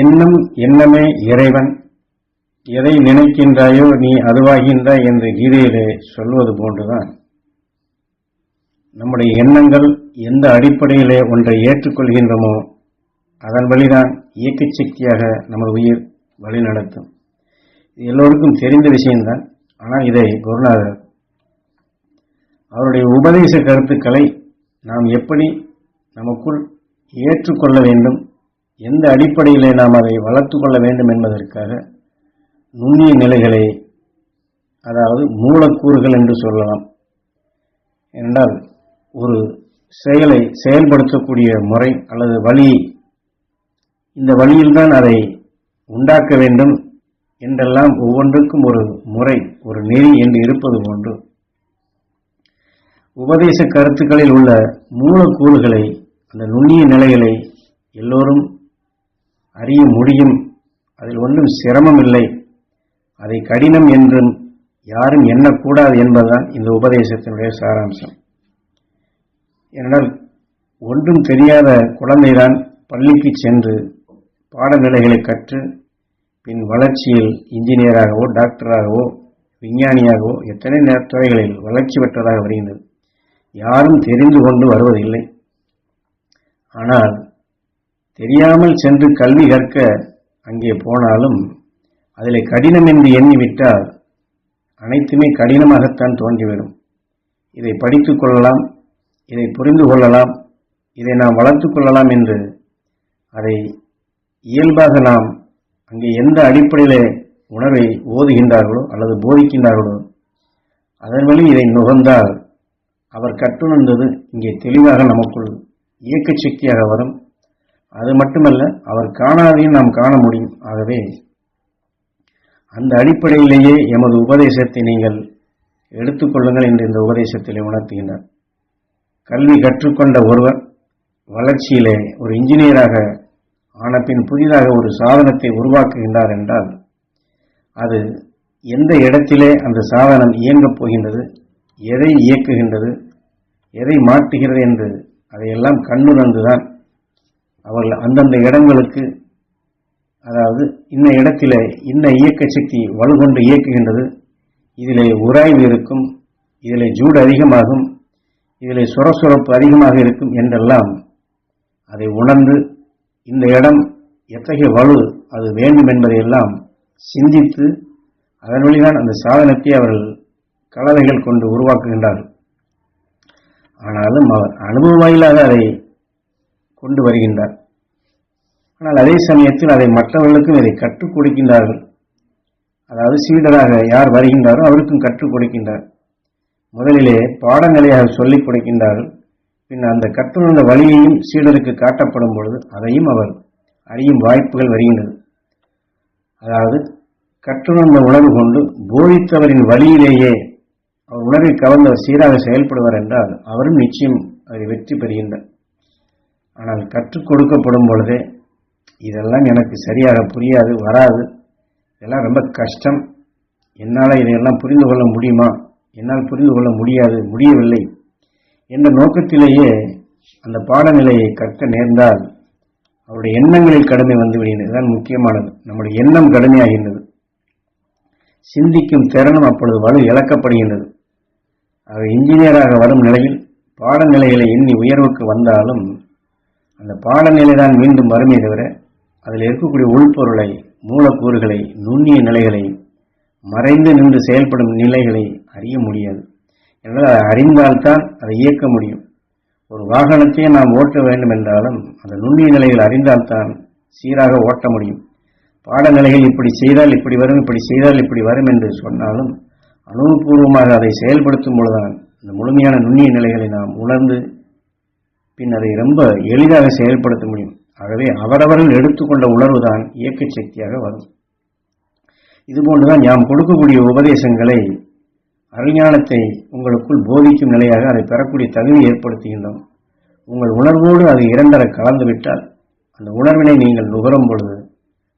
என்னும் எண்ணமே இறைவன். எதை நினைக்கின்றாயோ நீ அதுவாகின்றாய் என்று கீதையிலே சொல்வது போன்றுதான். நம்முடைய எண்ணங்கள் எந்த அடிப்படையிலே ஒன்றை ஏற்றுக்கொள்கின்றமோ அதன் வழிதான் இயக்க சக்தியாக நமது உயிர் வழிநடத்தும். இது எல்லோருக்கும் தெரிந்த விஷயம்தான். ஆனால் இதை குருநாதர் அவருடைய உபதேச கருத்துக்களை நாம் எப்படி நமக்குள் ஏற்றுக்கொள்ள வேண்டும் எந்த அடிப்படையிலே நாம் அதை வளர்த்து கொள்ள வேண்டும் என்பதற்காக நுண்ணிய நிலைகளை அதாவது மூலக்கூறுகள் என்று சொல்லலாம். என்றால் ஒரு செயலை செயல்படுத்தக்கூடிய முறை அல்லது வழி இந்த வழியில்தான் அதை உண்டாக்க வேண்டும் என்றெல்லாம் ஒவ்வொன்றுக்கும் ஒரு முறை ஒரு நெறி என்று இருப்பது போன்று உபதேச கருத்துக்களில் உள்ள மூலக்கூறுகளை அந்த நுண்ணிய நிலைகளை எல்லோரும் அறிய முடியும். அதில் ஒன்றும் சிரமம் இல்லை. அதை கடினம் என்றும் யாரும் எண்ணக்கூடாது என்பதுதான் இந்த உபதேசத்தினுடைய சாராம்சம். ஏனென்றால் ஒன்றும் தெரியாத குழந்தைதான் பள்ளிக்கு சென்று பாடநிலைகளை கற்று பின் வளர்ச்சியில் இன்ஜினியராகவோ டாக்டராகவோ விஞ்ஞானியாகவோ எத்தனை துறைகளில் வளர்ச்சி பெற்றதாக வருகின்றது. யாரும் தெரிந்து கொண்டு வருவதில்லை. ஆனால் தெரியாமல் சென்று கல்வி கற்க அங்கே போனாலும் அதில் கடினம் என்று எண்ணிவிட்டால் அனைத்துமே கடினமாகத்தான் தோன்றிவிடும். இதை படித்து கொள்ளலாம் இதை புரிந்து கொள்ளலாம் இதை நாம் வளர்த்து கொள்ளலாம் என்று அதை இயல்பாக நாம் அங்கே எந்த அடிப்படையில் உணர்வை ஓதுகின்றார்களோ அல்லது போதிக்கின்றார்களோ அதன் வழி இதை நுகர்ந்தால் அவர் கட்டுணர்ந்தது இங்கே தெளிவாக நமக்குள் இயக்க சக்தியாக வரும். அது மட்டுமல்ல அவர் காணாதையும் நாம் காண முடியும். ஆகவே அந்த அடிப்படையிலேயே எமது உபதேசத்தை நீங்கள் எடுத்துக்கொள்ளுங்கள் என்று இந்த உபதேசத்திலே உணர்த்துகின்றார். கல்வி கற்றுக்கொண்ட ஒருவர் வளர்ச்சியிலே ஒரு இன்ஜினியராக ஆன பின் புதிதாக ஒரு சாதனத்தை உருவாக்குகின்றார் என்றால் அது எந்த இடத்திலே அந்த சாதனம் இயங்கப் போகின்றது எதை இயக்குகின்றது எதை மாற்றுகிறது என்று அதையெல்லாம் கண்ணுணர்ந்துதான் அவர்கள் அந்தந்த இடங்களுக்கு அதாவது இந்த இடத்தில் இந்த இயக்க சக்தி வலுகொண்டு இயக்குகின்றது. இதில் உராய்வு இருக்கும் இதில் ஜூடு அதிகமாகும் இதில் சுரசுரப்பு அதிகமாக இருக்கும் என்றெல்லாம் அதை உணர்ந்து இந்த இடம் எத்தகைய வலு அது வேண்டும் என்பதையெல்லாம் சிந்தித்து அதன் வழிதான் அந்த சாதனத்தை அவர்கள் கலவைகள் கொண்டு உருவாக்குகின்றார்கள். ஆனாலும் அவர் அனுபவ வாயிலாக அதை கொண்டு வருகின்றார். ஆனால் அதே சமயத்தில் அதை மற்றவர்களுக்கும் இதை கற்றுக் கொடுக்கின்றார்கள். அதாவது சீடராக யார் வருகின்றாரோ அவருக்கும் கற்றுக் கொடுக்கின்றார். முதலிலே பாடநிலையாக சொல்லிக் கொடுக்கின்றார்கள். பின் அந்த கற்றுணர்ந்த வழியையும் சீடருக்கு காட்டப்படும் பொழுது அதையும் அவர் அறியும் வாய்ப்புகள் வருகின்றது. அதாவது கற்றுணர்ந்த உணர்வு கொண்டு போதித்தவரின் வழியிலேயே அவர் உணர்வை கவர்ந்தவர் சீராக செயல்படுவார் என்றால் அவரும் நிச்சயம் அதை வெற்றி பெறுகின்றார். ஆனால் கற்றுக் கொடுக்கப்படும் பொழுதே இதெல்லாம் எனக்கு சரியாக புரியாது வராது. இதெல்லாம் ரொம்ப கஷ்டம். என்னால் இதையெல்லாம் புரிந்து கொள்ள முடியுமா? என்னால் புரிந்து கொள்ள முடியாது முடியவில்லை என்ற நோக்கத்திலேயே அந்த பாடநிலையை கற்க நேர்ந்தால் அவருடைய எண்ணங்களில் கடுமை வந்துவிடுகிறது இதுதான் முக்கியமானது. நம்முடைய எண்ணம் கடுமையாகின்றது. சிந்திக்கும் திறனும் அப்பொழுது வலு இழக்கப்படுகின்றது. அவர் இன்ஜினியராக வரும் நிலையில் பாடநிலைகளை எண்ணி உயர்வுக்கு வந்தாலும் அந்த பாடநிலை தான் மீண்டும் வறுமை தவிர அதில் இருக்கக்கூடிய உள்பொருளை மூலக்கூறுகளை நுண்ணிய நிலைகளை மறைந்து நின்று செயல்படும் நிலைகளை அறிய முடியாது. எனவே அதை அறிந்தால்தான் அதை இயக்க முடியும். ஒரு வாகனத்தையே நாம் ஓட்ட வேண்டும் என்றாலும் அந்த நுண்ணிய நிலைகள் அறிந்தால்தான் சீராக ஓட்ட முடியும். பாடநிலைகள் இப்படி செய்தால் இப்படி வரும் இப்படி செய்தால் இப்படி வரும் என்று சொன்னாலும் அனுபவபூர்வமாக அதை செயல்படுத்தும் பொழுதுதான் இந்த முழுமையான நுண்ணிய நிலைகளை நாம் உணர்ந்து பின் அதை ரொம்ப எளிதாக செயல்படுத்த முடியும். ஆகவே அவரவர்கள் எடுத்துக்கொண்ட உணர்வுதான் இயக்க சக்தியாக வரும். இதுபோன்றுதான் யாம் கொடுக்கக்கூடிய உபதேசங்களை அறிஞானத்தை உங்களுக்குள் போதிக்கும் நிலையாக அதை பெறக்கூடிய தகுதி ஏற்படுத்துகின்றோம். உங்கள் உணர்வோடு அது இரண்டர கலந்துவிட்டால் அந்த உணர்வினை நீங்கள் நுகரும் பொழுது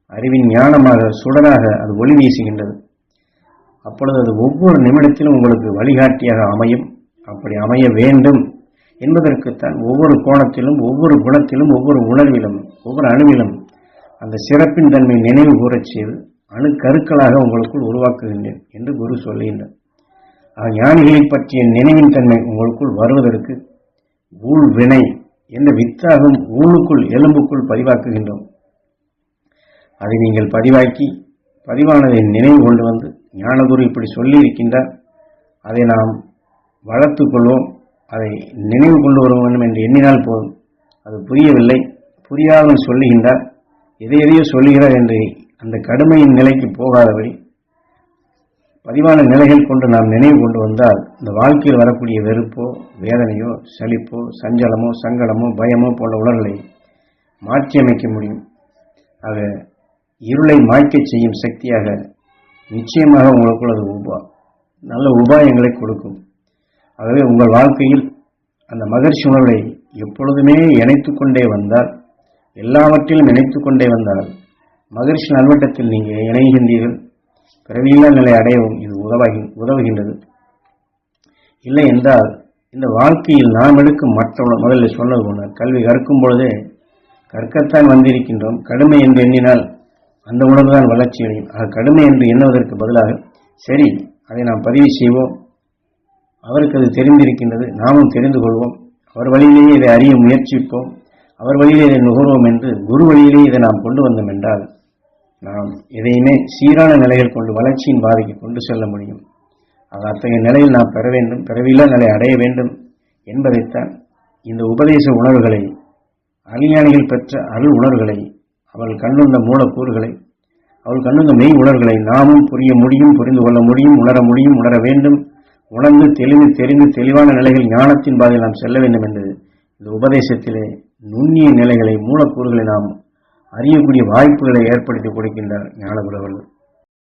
அறிவின் ஞானமாக சுடராக அது ஒளி வீசுகின்றது. அப்பொழுது அது ஒவ்வொரு நிமிடத்திலும் உங்களுக்கு வழிகாட்டியாக அமையும். அப்படி அமைய வேண்டும் என்பதற்குத்தான் ஒவ்வொரு கோணத்திலும் ஒவ்வொரு குணத்திலும் ஒவ்வொரு உணர்விலும் ஒவ்வொரு அணுவிலும் அந்த சிறப்பின் தன்மை நினைவு கூறச் செய்து அணுக்கருக்களாக உங்களுக்குள் உருவாக்குகின்றேன் என்று குரு சொல்லுகின்றார். ஆக ஞானிகளை பற்றிய நினைவின் தன்மை உங்களுக்குள் வருவதற்கு ஊழ் வினை என்ற வித்தாகும் ஊழுக்குள் எலும்புக்குள் பதிவாக்குகின்றோம். அதை நீங்கள் பதிவாக்கி பதிவானதை நினைவு கொண்டு வந்து ஞானகுரு இப்படி சொல்லியிருக்கின்றார். அதை நாம் வளர்த்துக் கொள்வோம். அதை நினைவு கொண்டு வர வேண்டும் என்று எண்ணினால் போதும். அது புரியவில்லை. புரியாமல் சொல்லுகின்றார் எதை எதையோ சொல்லுகிறார் என்று அந்த கடுமையின் நிலைக்கு போகாதபடி பதிவான நிலைகள் கொண்டு நாம் நினைவு கொண்டு வந்தால் இந்த வாழ்க்கையில் வரக்கூடிய வெறுப்போ வேதனையோ சலிப்போ சஞ்சலமோ சங்கடமோ பயமோ போன்ற உணர்வுகளை மாற்றியமைக்க முடியும். ஆக இருளை மாய்க்கச் செய்யும் சக்தியாக நிச்சயமாக உங்களுக்குள் அது உபா நல்ல உபாயங்களை கொடுக்கும். ஆகவே உங்கள் வாழ்க்கையில் அந்த மகிழ்ச்சி உணர்வை எப்பொழுதுமே இணைத்து கொண்டே வந்தால் எல்லாவற்றிலும் இணைத்து கொண்டே வந்தால் மகிழ்ச்சி நல்வட்டத்தில் நீங்கள் இணைகின்றீர்கள். பிறவியில்லா நிலை அடையவும் இது உதவாகி உதவுகின்றது. இல்லை என்றால் இந்த வாழ்க்கையில் நாம் எடுக்கும் மற்ற உண- முதல்ல சொன்னது போன கல்வி கற்கும் பொழுதே கற்கத்தான் வந்திருக்கின்றோம். கடுமை என்று எண்ணினால் அந்த உணர்வு தான் வளர்ச்சி அடையும். ஆக கடுமை என்று எண்ணுவதற்கு பதிலாக சரி அதை நாம் பதிவு செய்வோம். அவருக்கு அது தெரிந்திருக்கின்றது. நாமும் தெரிந்து கொள்வோம். அவர் வழியிலேயே இதை அறிய முயற்சிப்போம். அவர் வழியிலே இதை நுகர்வோம் என்று குரு வழியிலே இதை நாம் கொண்டு வந்தோம் என்றால் நாம் எதையுமே சீரான நிலையில் கொண்டு வளர்ச்சியின் பாதைக்கு கொண்டு செல்ல முடியும். அது அத்தகைய நிலையில் நாம் பெற வேண்டும். பிறவியில்லா நிலை அடைய வேண்டும் என்பதைத்தான் இந்த உபதேச உணர்வுகளை அறிஞானிகள் பெற்ற அருள் உணர்வுகளை அவள் கண்ணுந்த மூலக்கூறுகளை அவள் கண்ணுந்த மெய் உணர்வுகளை நாமும் புரிய முடியும் புரிந்து கொள்ள முடியும் உணர முடியும் உணர வேண்டும். உணர்ந்து தெளிந்து தெரிந்து தெளிவான நிலைகள் ஞானத்தின் பாதையில் நாம் செல்ல வேண்டும் என்று இந்த உபதேசத்திலே நுண்ணிய நிலைகளை மூலக்கூறுகளை நாம் அறியக்கூடிய வாய்ப்புகளை ஏற்படுத்தி கொடுக்கின்றார் ஞானகுரு அவர்கள்